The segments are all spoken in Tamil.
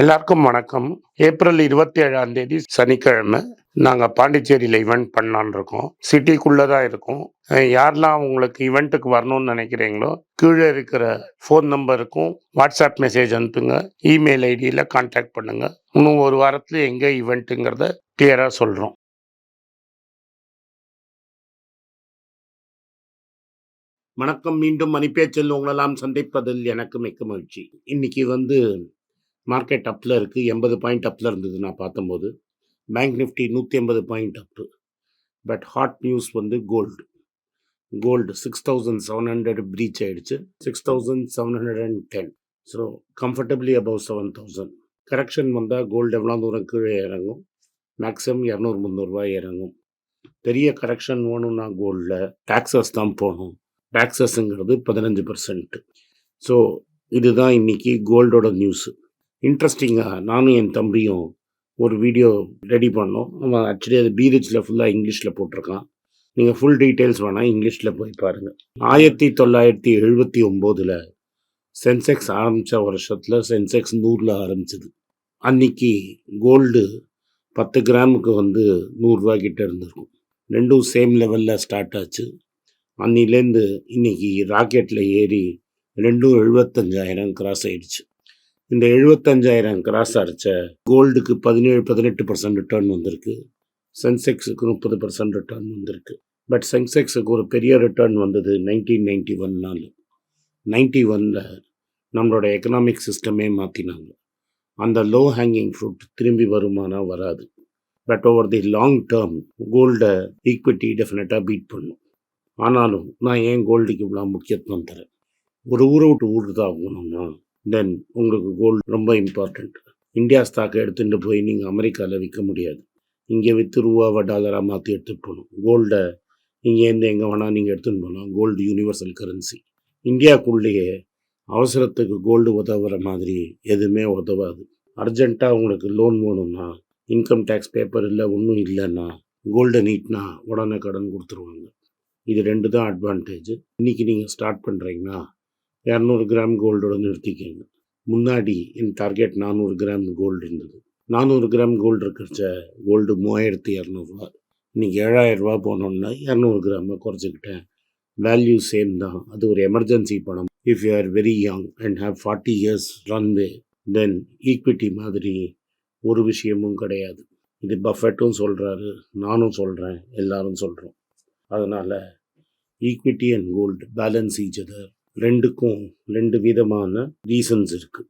எல்லாருக்கும் வணக்கம். ஏப்ரல் இருபத்தி ஏழாம் தேதி சனிக்கிழமை நாங்கள் பாண்டிச்சேரியில் ஈவெண்ட் பண்ணலான் இருக்கோம். சிட்டிக்குள்ளே தான் இருக்கும் யாரெல்லாம் உங்களுக்கு ஈவெண்ட்டுக்கு வரணும்னு நினைக்கிறீங்களோ கீழே இருக்கிற ஃபோன் நம்பருக்கும் வாட்ஸ்அப் மெசேஜ் அனுப்புங்க. இமெயில் ஐடியில் கான்டாக்ட் பண்ணுங்க. இன்னும் ஒரு வாரத்தில் எங்கே ஈவெண்ட்டுங்கிறத கிளியராக சொல்கிறோம் வணக்கம். மீண்டும் மணிப்பேச்சல் உங்களெல்லாம் சந்திப்பதில் எனக்கு மிக்க மகிழ்ச்சி. இன்னைக்கு வந்து மார்க்கெட் அப்பில் இருக்குது எண்பது பாயிண்ட் அப்பில் இருந்தது நான் பார்த்தம்போது பேங்க் நிஃப்டி நூற்றி எண்பது point up but hot news வந்து gold gold six thousand seven hundred breach ஆகிடுச்சு six thousand seven hundred and ten so comfortably above seven thousand correction வந்தால் கோல்டு எவ்வளோ தூரம் கீழே இறங்கும்? மேக்ஸிமம் இரநூறு முந்நூறுரூவா இறங்கும். பெரிய கரெக்ஷன் வேணும்னா கோல்டில் டாக்ஸஸ் தான் போகணும். டாக்ஸஸ்ங்கிறது பதினஞ்சு பர்சன்ட் ஸோ இதுதான் இன்னைக்கு கோல்டோட நியூஸு இன்ட்ரெஸ்டிங்காக நானும் என் தம்பியும் ஒரு வீடியோ ரெடி பண்ணோம். நம்ம ஆக்சுவலி அது பீரிச்சில் ஃபுல்லாக இங்கிலீஷில் போட்டிருக்கான். நீங்கள் ஃபுல் டீட்டெயில்ஸ் வேணால் இங்கிலீஷில் போய் பாருங்கள் ஆயிரத்தி தொள்ளாயிரத்தி எழுபத்தி ஒம்போதில் சென்செக்ஸ் ஆரம்பித்த வருஷத்தில் சென்செக்ஸ் நூறில் ஆரம்பிச்சது. அன்னைக்கு கோல்டு பத்து கிராமுக்கு வந்து நூறுரூவா கிட்ட இருந்திருக்கும். ரெண்டும் சேம் லெவலில் ஸ்டார்ட் ஆச்சு. அன்னிலேருந்து இன்னைக்கு ராக்கெட்டில் ஏறி ரெண்டும் எழுபத்தஞ்சாயிரம் கிராஸ் ஆயிடுச்சு. இந்த எழுபத்தஞ்சாயிரம் கிராஸ் அரைச்ச கோல்டுக்கு பதினேழு பதினெட்டு பர்சன்ட் ரிட்டர்ன் வந்திருக்கு. சென்செக்ஸுக்கு முப்பது பர்சன்ட் ரிட்டர்ன் வந்திருக்கு. பட் சென்செக்ஸுக்கு ஒரு பெரிய ரிட்டர்ன் வந்தது நைன்டீன் நைன்டி ஒன் நாள் நைன்டி ஒனில் நம்மளோட எக்கனாமிக் சிஸ்டமே மாற்றினாங்க அந்த லோ ஹேங்கிங் ஃப்ரூட் திரும்பி வருமானா வராது. But over the long term கோல்டை ஈக்விட்டி டெஃபினட்டாக பீட் பண்ணும். ஆனாலும் நான் ஏன் கோல்டுக்கு இவ்வளோ முக்கியத்துவம் தரேன்? ஒரு ஊரை விட்டு ஊர் தான் ஆகணும்னா தென் உங்களுக்கு கோல்டு ரொம்ப இம்பார்ட்டண்ட் இந்தியா ஸ்டாக்கை எடுத்துகிட்டு போய் நீங்கள் அமெரிக்காவில் விற்க முடியாது. இங்கே விற்று ரூபாவை டாலராக மாற்றி எடுத்துகிட்டு போகணும். கோல்டை இங்கேருந்து எங்கே வேணால் நீங்கள் எடுத்துகிட்டு போகலாம். கோல்டு யூனிவர்சல் கரன்சி இந்தியாவுக்குள்ளேயே அவசரத்துக்கு கோல்டு உதவுற மாதிரி எதுவுமே உதவாது. அர்ஜென்ட்டாக உங்களுக்கு லோன் வேணும்னா இன்கம் டேக்ஸ் பேப்பர் இல்லை ஒன்றும் இல்லைன்னா கோல்டை நீட்னா உடனே கடன் கொடுத்துருவாங்க. இது ரெண்டு தான் அட்வான்டேஜ் இன்றைக்கி நீங்கள் ஸ்டார்ட் பண்ணுறீங்கன்னா இரநூறு கிராம் கோல்டோட நிறுத்திக்கங்க முன்னாடி என் டார்கெட் நானூறு கிராம் கோல்டு இருந்தது. நானூறு கிராம் கோல்டு இருக்கிறச்ச கோல்டு மூவாயிரத்தி இரநூறுவா. இன்றைக்கி ஏழாயிரரூபா போனோன்னா இரநூறு கிராமை குறைச்சிக்கிட்டேன். வேல்யூ சேம் தான். அது ஒரு எமர்ஜென்சி பணம். If you are very young and have forty years runway then equity மாதிரி ஒரு விஷயமும் கிடையாது. இது பஃபெட்டும் சொல்கிறாரு நானும் சொல்கிறேன் எல்லாரும் சொல்கிறோம் அதனால் equity and gold balance each other ரெண்டுக்கும் ரெண்டு விதமான ரீசன்ஸ் இருக்குது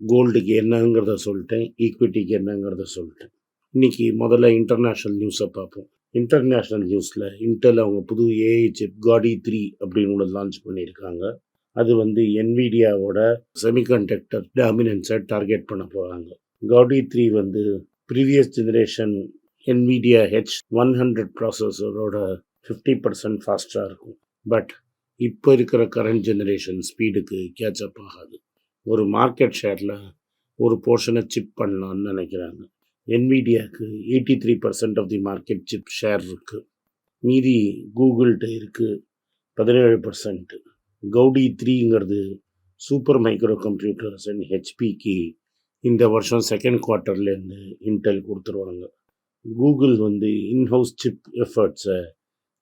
கோல்டுக்கு என்னங்கிறத சொல்லிட்டேன் ஈக்விட்டிக்கு என்னங்கிறத சொல்லிட்டேன். இன்னைக்கு முதல்ல இன்டர்நேஷ்னல் நியூஸை பார்ப்போம். இன்டர்நேஷ்னல் நியூஸில் இன்டெல் அவங்க புது ஏஐ சிப் காடி த்ரீ அப்படின்னு ஒன்று லான்ச் பண்ணியிருக்காங்க. அது வந்து என்விடியாவோட செமிகண்டக்டர் டாமினன்ஸை டார்கெட் பண்ண போகிறாங்க காடி த்ரீ வந்து previous generation Nvidia H one hundred ப்ராசஸரோட fifty percent ஃபாஸ்ட்டாக இருக்கும். பட் இப்போ இருக்கிற கரண்ட் ஜெனரேஷன் ஸ்பீடுக்கு கேட்சப் ஆகாது. ஒரு மார்க்கெட் ஷேரில் ஒரு போர்ஷனை சிப் பண்ணலான்னு நினைக்கிறாங்க. என்விடியாவுக்கு eighty three percent of the market chip share இருக்குது மீதி கூகுள்கிட்ட இருக்குது பதினேழு பர்சன்ட்டு கவுடி த்ரீங்கிறது சூப்பர் மைக்ரோ கம்ப்யூட்டர்ஸ் அண்ட் ஹெச்பிக்கு இந்த வருஷம் செகண்ட் குவார்ட்டர்லேருந்து இன்டெல் கொடுத்துருவாங்க. கூகுள் வந்து இன்ஹவுஸ் சிப் எஃபர்ட்ஸை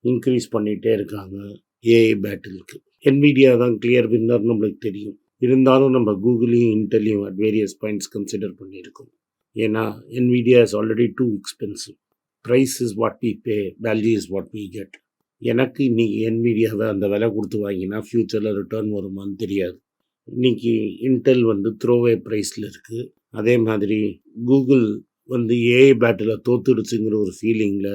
இன்க்ரீஸ் பண்ணிகிட்டே இருக்காங்க. ஏஐ பேட்டிலுக்கு என்விடியா தான் கிளியர் வின்னர் நம்மளுக்கு தெரியும். இருந்தாலும் நம்ம கூகுளையும் இன்டெல்லையும் அட் வேரியஸ் பாயிண்ட்ஸ் கன்சிடர் பண்ணியிருக்கோம். ஏன்னா Nvidia is already too expensive price is what we pay value is what we get எனக்கு இன்றைக்கி என்விடியாவை அந்த விலை கொடுத்து வாங்கினா ஃப்யூச்சரில் ரிட்டர்ன் வருமானு தெரியாது. இன்னைக்கு இன்டெல் வந்து த்ரோவே ப்ரைஸில் இருக்குது அதே மாதிரி கூகுள் வந்து ஏஐ பேட்டில் தோத்துடுச்சுங்கிற ஒரு ஃபீலிங்கில்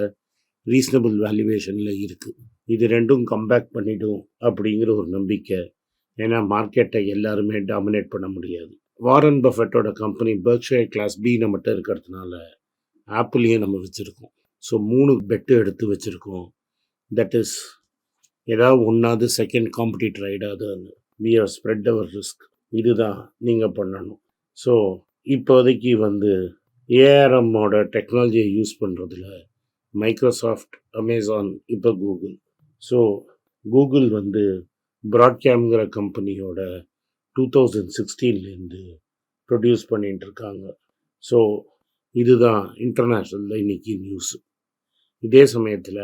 ரீசனபிள் வேல்யூவேஷனில் இருக்குது இது ரெண்டும் கம்பேக் பண்ணிடும் அப்படிங்கிற ஒரு நம்பிக்கை. ஏன்னா மார்க்கெட்டை எல்லாருமே டாமினேட் பண்ண முடியாது. வாரன் பஃபெட்டோட கம்பெனி பர்க்ஷயர் கிளாஸ் பி நம்மகிட்ட இருக்கிறதுனால ஆப்பிளையும் நம்ம வச்சுருக்கோம். ஸோ மூணு பெட்டு எடுத்து வச்சுருக்கோம். தட் இஸ் ஏதாவது ஒன்றாவது second competitor ஆகிடாது we are spread our risk இதுதான் நீங்கள் பண்ணணும். ஸோ இப்போதைக்கு வந்து ஏஆர்எம்மோட டெக்னாலஜியை யூஸ் பண்ணுறதுல மைக்ரோசாஃப்ட் அமேசான் இப்போ கூகுள் ஸோ கூகுள் வந்து ப்ராட்கேம்ங்கிற கம்பெனியோட டூ தௌசண்ட் சிக்ஸ்டீன்லேருந்து ப்ரொடியூஸ் பண்ணிகிட்டு இருக்காங்க ஸோ இதுதான் இன்டர்நேஷ்னலில் இன்னைக்கு நியூஸ் இதே சமயத்தில்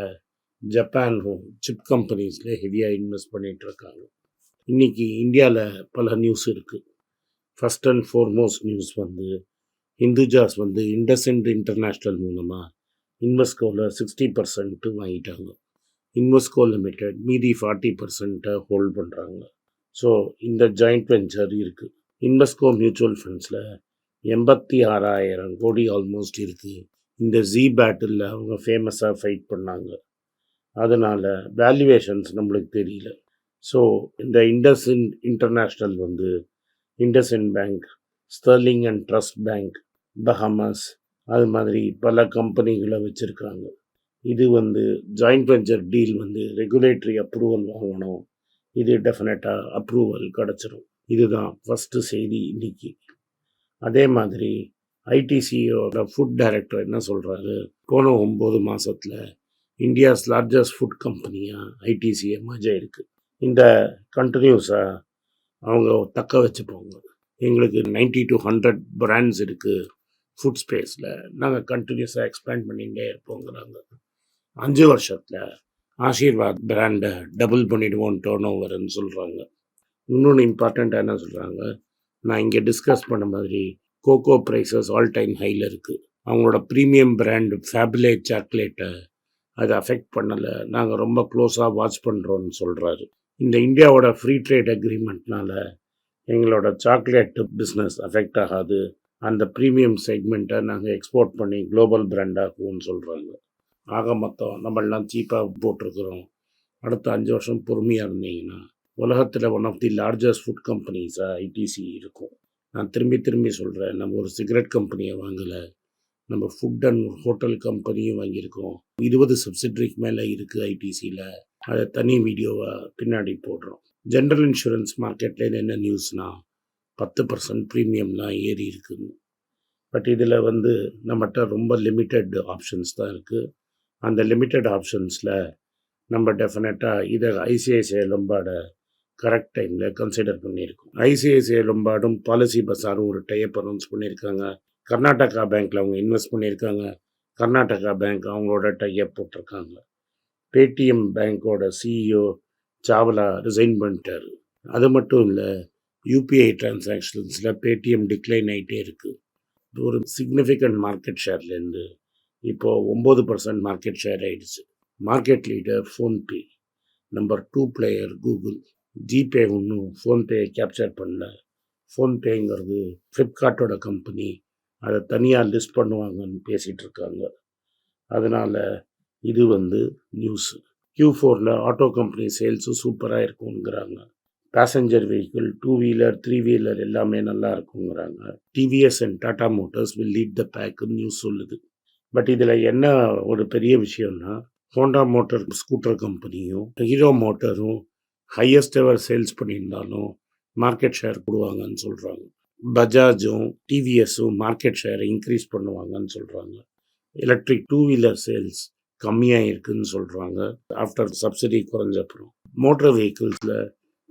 ஜப்பானும் சிப் கம்பெனிஸில் ஹெவியாக இன்வெஸ்ட் பண்ணிகிட்டு இருக்காங்க இன்னைக்கு இந்தியாவில் பல நியூஸ் இருக்குது ஃபஸ்ட் அண்ட் ஃபோர்மோஸ்ட் நியூஸ் வந்து இந்துஜாஸ் வந்து இண்டஸ்இண்ட் இன்டர்நேஷ்னல் மூலமாக இன்வெஸ்கோவில் சிக்ஸ்டி பர்சன்ட்டு வாங்கிட்டாங்க. இன்வெஸ்கோ லிமிடெட் மீதி ஃபார்ட்டி பர்சன்ட்டை ஹோல்ட் பண்ணுறாங்க ஸோ இந்த ஜாயிண்ட் வெஞ்சர் இருக்குது இன்வெஸ்கோ மியூச்சுவல் ஃபண்ட்ஸில் எண்பத்தி ஆறாயிரம் கோடி ஆல்மோஸ்ட் இருக்குது இந்த ஜி பேட்டில் அவங்க ஃபேமஸாக ஃபைட் பண்ணாங்க. அதனால் வேல்யூவேஷன்ஸ் நம்மளுக்கு தெரியல. ஸோ இந்த இண்டஸ்இன் இன்டர்நேஷ்னல் வந்து IndusInd bank Sterling and Trust bank Bahamas அது மாதிரி பல கம்பெனிகளை வச்சுருக்காங்க. இது வந்து ஜாயிண்ட் வெஞ்சர் டீல் வந்து ரெகுலேட்டரி அப்ரூவல் வாங்கணும். இது டெஃபினட்டாக அப்ரூவல் கிடச்சிரும். இதுதான் ஃபஸ்ட்டு செய்தி இன்னைக்கு. அதே மாதிரி ஐடிசியோட ஃபுட் டைரக்டர் என்ன சொல்கிறாரு போன ஒம்பது மாதத்தில் இந்தியாஸ் லார்ஜஸ்ட் ஃபுட் கம்பெனியாக ஐடிசியை மஜ இருக்குது இந்த கண்டினியூஸாக அவங்க தக்க வச்சுப்போங்க. எங்களுக்கு நைன்டி டு ஹண்ட்ரட் பிராண்ட்ஸ் இருக்குது ஃபுட் ஸ்பேஸில் நாங்கள் கண்டினியூஸாக எக்ஸ்பேண்ட் பண்ணிகிட்டே இருப்போங்கிறாங்க. அஞ்சு வருஷத்தில் ஆசீர்வாத் பிராண்டை டபுள் பண்ணிடுவோம் டேர்ன் ஓவர்னு சொல்கிறாங்க இன்னொன்று இம்பார்ட்டண்ட்டாக என்ன சொல்கிறாங்க நான் இங்கே டிஸ்கஸ் பண்ண மாதிரி கோகோ ப்ரைஸஸ் ஆல் டைம் ஹையில் இருக்குது அவங்களோட ப்ரீமியம் பிராண்ட் ஃபேபிலேட் சாக்லேட்டை அது அஃபெக்ட் பண்ணலை. நாங்கள் ரொம்ப க்ளோஸாக வாட்ச் பண்ணுறோன்னு சொல்கிறாரு இந்த இந்தியாவோட ஃப்ரீ ட்ரேட் அக்ரிமெண்ட்னால எங்களோட சாக்லேட் பிஸ்னஸ் அஃபெக்ட் ஆகாது. அந்த ப்ரீமியம் செக்மெண்ட்டை நாங்கள் எக்ஸ்போர்ட் பண்ணி குளோபல் பிராண்டாக்குவோம்னு சொல்கிறாங்க ஆக மொத்தம் நம்மளாம் சீப்பாக போட்டிருக்கிறோம். அடுத்த அஞ்சு வருஷம் பொறுமையாக இருந்தீங்கன்னா உலகத்தில் one of the largest food கம்பெனிஸாக ITC இருக்கும். நான் திரும்பி திரும்பி சொல்கிறேன் நம்ம ஒரு சிகரெட் கம்பெனியை வாங்கலை நம்ம ஃபுட் அண்ட் ஹோட்டல் கம்பெனியும் வாங்கியிருக்கோம். இருபது சப்சிடரிக்கு மேலே இருக்குது ஐடிசியில் அதை தனி வீடியோவை பின்னாடி போடுறோம். ஜென்ரல் இன்சூரன்ஸ் மார்க்கெட்டில் என்ன நியூஸ்னால் பத்து பர்சன்ட் ப்ரீமியம்லாம் ஏறி இருக்குன்னு. பட் இதில் வந்து நம்மகிட்ட ரொம்ப லிமிட்டட் ஆப்ஷன்ஸ் தான் இருக்குது அந்த லிமிட்டட் ஆப்ஷன்ஸில் நம்ம டெஃபினட்டாக இதை ஐசிஐசிஐ லொம்பாடை கரெக்ட் டைமில் கன்சிடர் பண்ணியிருக்கோம். ஐசிஐசிஐ லொம்பாடும் பாலிசி பஸாரும் ஒரு டைப் அனௌன்ஸ் பண்ணியிருக்காங்க. கர்நாடகா பேங்க்கில் அவங்க இன்வெஸ்ட் பண்ணியிருக்காங்க. கர்நாடகா பேங்க் அவங்களோட டைப் போட்டிருக்காங்க. பேடிஎம் பேங்க்கோட சிஇஓ சாவ்லா ரிசைன் பண்ணிட்டார். அது மட்டும் இல்லை யூபிஐ டிரான்சாக்ஷன்ஸில் பேடிஎம் டிக்ளைன் ஆகிட்டே இருக்குது ஒரு சிக்னிஃபிகண்ட் மார்க்கெட் ஷேர்லேருந்து இப்போது ஒம்பது பர்சன்ட் மார்க்கெட் ஷேர் ஆகிடுச்சு market leader PhonePe number two player Google GPay ஒன்றும் ஃபோன்பேயை கேப்சர் பண்ணல ஃபோன்பேங்கிறது ஃப்ளிப்கார்ட்டோட கம்பெனி அதை தனியாக லிஸ்ட் பண்ணுவாங்கன்னு பேசிகிட்டு இருக்காங்க. அதனால் இது வந்து நியூஸு க்யூ ஃபோரில் ஆட்டோ கம்பெனி சேல்ஸும் சூப்பராக இருக்குங்கிறாங்க passenger vehicle two wheeler three wheeler எல்லாமே நல்லா இருக்குங்கிறாங்க TVS and Tata motors will lead the பேக்குன்னு news சொல்லுது. பட் இதில் என்ன ஒரு பெரிய விஷயம்னா ஹோண்டா மோட்டார் ஸ்கூட்டர் கம்பெனியும் ஹீரோ மோட்டரும் ஹையஸ்ட் எவர் சேல்ஸ் பண்ணியிருந்தாலும் மார்க்கெட் ஷேர் கொடுவாங்கன்னு சொல்கிறாங்க பஜாஜும் டிவிஎஸும் மார்க்கெட் ஷேரை இன்க்ரீஸ் பண்ணுவாங்கன்னு சொல்கிறாங்க எலக்ட்ரிக் டூ வீலர் சேல்ஸ் கம்மியாக இருக்குதுன்னு சொல்கிறாங்க ஆஃப்டர் சப்சிடி குறைஞ்சப்புறம். மோட்டர் வெஹிக்கிள்ஸில்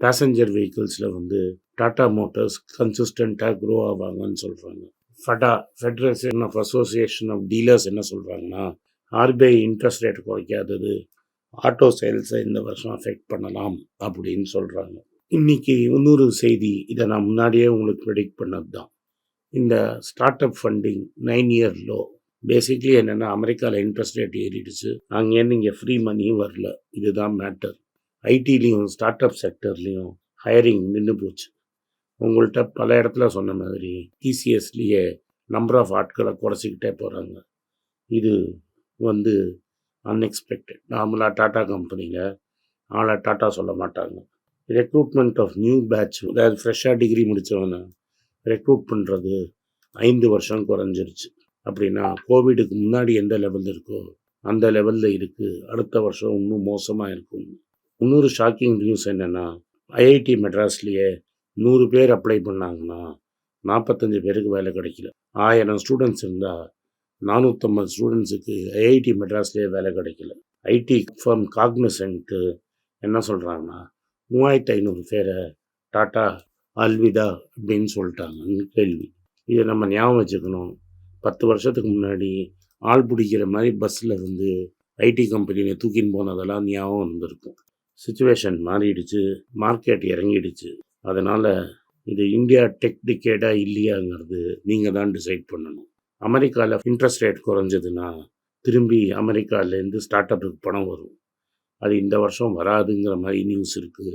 பேசஞ்சர் வெஹிக்கிள்ஸில் வந்து டாட்டா மோட்டார்ஸ் கன்சிஸ்டண்ட்டாக க்ரோ ஆவாங்கன்னு சொல்கிறாங்க FADA federation of association of dealers என்ன சொல்கிறாங்கன்னா ஆர்பிஐ இன்ட்ரெஸ்ட் ரேட் குறைக்காதது ஆட்டோ சேல்ஸை இந்த வருஷம் அஃபெக்ட் பண்ணலாம் அப்படின்னு சொல்கிறாங்க இன்றைக்கி இன்னொரு செய்தி இதை நான் முன்னாடியே உங்களுக்கு ப்ரெடிக்ட் பண்ணது தான் இந்த startup funding nine year low basically என்னென்னா அமெரிக்காவில் இன்ட்ரெஸ்ட் ரேட் ஏறிடுச்சு. அங்கேருந்து இங்கே ஃப்ரீ மணியும் வரல. இதுதான் மேட்டர் ஐடிலையும் ஸ்டார்ட் அப் செக்டர்லேயும் ஹையரிங் நின்று போச்சு. உங்கள்கிட்ட பல இடத்துல சொன்ன மாதிரி டிசிஎஸ்லேயே நம்பர் ஆஃப் ஆட்களை குறைச்சிக்கிட்டே போகிறாங்க இது வந்து அன்எக்ஸ்பெக்டட் நார்மலாக டாட்டா கம்பெனியில் ஆளை டாட்டா சொல்ல மாட்டாங்க. ரெக்ரூட்மெண்ட் ஆஃப் நியூ பேட்ச் அதாவது ஃப்ரெஷ்ஷாக டிகிரி முடித்தவனை ரெக்ரூட் பண்ணுறது ஐந்து வருஷம் குறைஞ்சிருச்சு. அப்படின்னா கோவிடுக்கு முன்னாடி எந்த லெவலில் இருக்கோ அந்த லெவலில் இருக்குது அடுத்த வருஷம் இன்னும் மோசமாக இருக்கும் இன்னொரு ஷாக்கிங் நியூஸ் என்னென்னா ஐஐடி மெட்ராஸ்லேயே நூறு பேர் அப்ளை பண்ணாங்கன்னா நாற்பத்தஞ்சு பேருக்கு வேலை கிடைக்கல. ஆயிரம் ஸ்டூடெண்ட்ஸ் இருந்தால் நானூற்றம்பது ஸ்டூடெண்ட்ஸுக்கு ஐஐடி மெட்ராஸ்லேயே வேலை கிடைக்கல. ஐடி ஃபார்ம் காக்னசன்ட்டு என்ன சொல்கிறாங்கன்னா மூவாயிரத்து ஐநூறு பேரை டாட்டா அல்விதா அப்படின்னு சொல்லிட்டாங்கன்னு கேள்வி. இதை நம்ம ஞாபகம் வச்சுக்கணும். பத்து வருஷத்துக்கு முன்னாடி ஆள் பிடிக்கிற மாதிரி பஸ்ஸில் வந்து ஐடி கம்பெனியில் தூக்கின்னு போனதெல்லாம் ஞாபகம் வந்திருக்கும். சுச்சுவேஷன் மாறிடுச்சு மார்க்கெட் இறங்கிடுச்சு. அதனால் இது இந்தியா டெக் டிக்கேடா இல்லையாங்கிறது நீங்கள் தான் டிசைட் பண்ணணும். அமெரிக்காவில் இன்ட்ரெஸ்ட் ரேட் குறைஞ்சதுன்னா திரும்பி அமெரிக்காவிலேருந்து ஸ்டார்ட் அப்புக்கு பணம் வரும். அது இந்த வருஷம் வராதுங்கிற மாதிரி நியூஸ் இருக்குது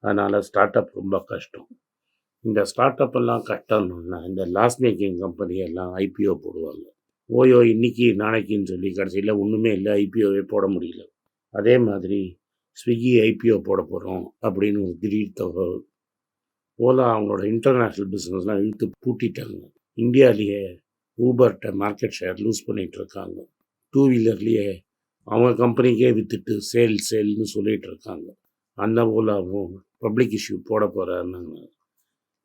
அதனால் ஸ்டார்ட் அப் ரொம்ப கஷ்டம். இந்த ஸ்டார்ட் அப் எல்லாம் கஷ்டம்னா இந்த லாஸ் மேக்கிங் கம்பெனி எல்லாம் ஐபிஓ போடுவாங்க. ஓயோ இன்னைக்கு நாளைக்குன்னு சொல்லி கடைசியில் ஒன்றுமே இல்லை ஐபிஓவே போட முடியல. அதே மாதிரி ஸ்விக்கி ஐபிஓ போட போகிறோம் அப்படின்னு ஒரு திடீர் தகவல் ஓலா அவங்களோட இன்டர்நேஷ்னல் பிஸ்னஸ்லாம் இழுத்து பூட்டிட்டாங்க. இந்தியாவிலேயே ஊபர்கிட்ட மார்க்கெட் ஷேர் லூஸ் பண்ணிகிட்டு இருக்காங்க. டூ வீலர்லேயே அவங்க கம்பெனிக்கே விற்றுட்டு சேல் சேல்னு சொல்லிகிட்டு இருக்காங்க. அந்த ஓலாவும் பப்ளிக் இஷ்யூ போட போகிறாருன்னாங்க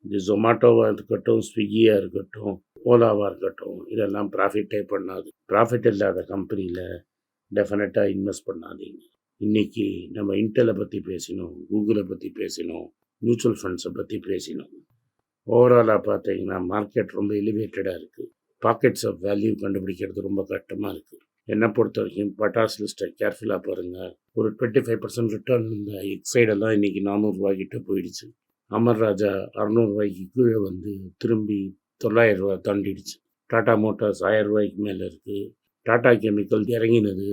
இது ஜொமாட்டோவாக இருக்கட்டும் ஸ்விக்கியாக இருக்கட்டும் ஓலாவாக இருக்கட்டும் இதெல்லாம் ப்ராஃபிட்டே பண்ணாது. ப்ராஃபிட் இல்லாத கம்பெனியில் டெஃபினட்டாக இன்வெஸ்ட் பண்ணாதீங்க. இன்றைக்கி நம்ம இன்டெலை பற்றி பேசினோம் கூகுளை பற்றி பேசினோம் மியூச்சுவல் ஃபண்ட்ஸை பற்றி பேசினோம். ஓவராலாக பார்த்தீங்கன்னா மார்க்கெட் ரொம்ப எலிவேட்டடாக இருக்குது பாக்கெட்ஸ் ஆஃப் வேல்யூ கண்டுபிடிக்கிறது ரொம்ப கஷ்டமாக இருக்குது என்னை பொறுத்த வரைக்கும் பட்டாஸ் லிஸ்ட்டை கேர்ஃபுல்லாக பாருங்கள் ஒரு டுவெண்ட்டி ஃபைவ் பர்சன்ட் ரிட்டர்ன் இந்த எக்ஸைடெல்லாம் இன்றைக்கி நானூறுரூவாய்க்கிட்ட போயிடுச்சு. அமர் ராஜா அறநூறுவாய்க்கு கீழே வந்து திரும்பி தொள்ளாயிரம் ரூபாய் தாண்டிடுச்சு. டாடா மோட்டார்ஸ் ஆயிரம் ரூபாய்க்கு மேலே இருக்குது டாடா கெமிக்கல் இறங்கினது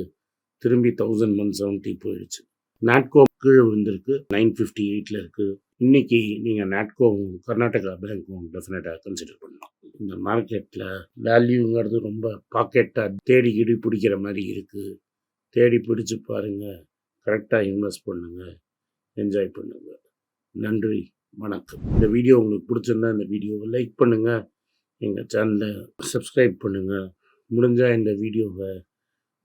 திரும்பி தௌசண்ட் ஒன் செவன்ட்டி போயிடுச்சு. நாட்கோ கீழே விழுந்திருக்கு. நைன் ஃபிஃப்டி எயிட்டில் இருக்குது இன்றைக்கி நீங்கள் நாட்கோவும் கர்நாடகா பேங்க்கும் டெஃபினட்டாக கன்சிடர் பண்ணலாம் இந்த மார்க்கெட்டில் வேல்யூங்கிறது ரொம்ப பாக்கெட்டாக தேடி கிடி பிடிக்கிற மாதிரி இருக்குது தேடி பிடிச்சி பாருங்கள் கரெக்டாக இன்வெஸ்ட் பண்ணுங்கள் என்ஜாய் பண்ணுங்கள் நன்றி. வணக்கம். இந்த வீடியோ உங்களுக்கு பிடிச்சிருந்தா இந்த வீடியோவை லைக் பண்ணுங்கள் எங்கள் சேனலை சப்ஸ்கிரைப் பண்ணுங்கள் முடிஞ்சால் இந்த வீடியோவை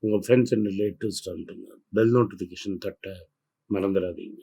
உங்கள் ஃப்ரெண்ட்ஸ் அண்ட் ரிலேட்டிவ்ஸ் அனுப்புங்க. பெல் நோட்டிஃபிகேஷன் தட்ட மறந்துடாதீங்க.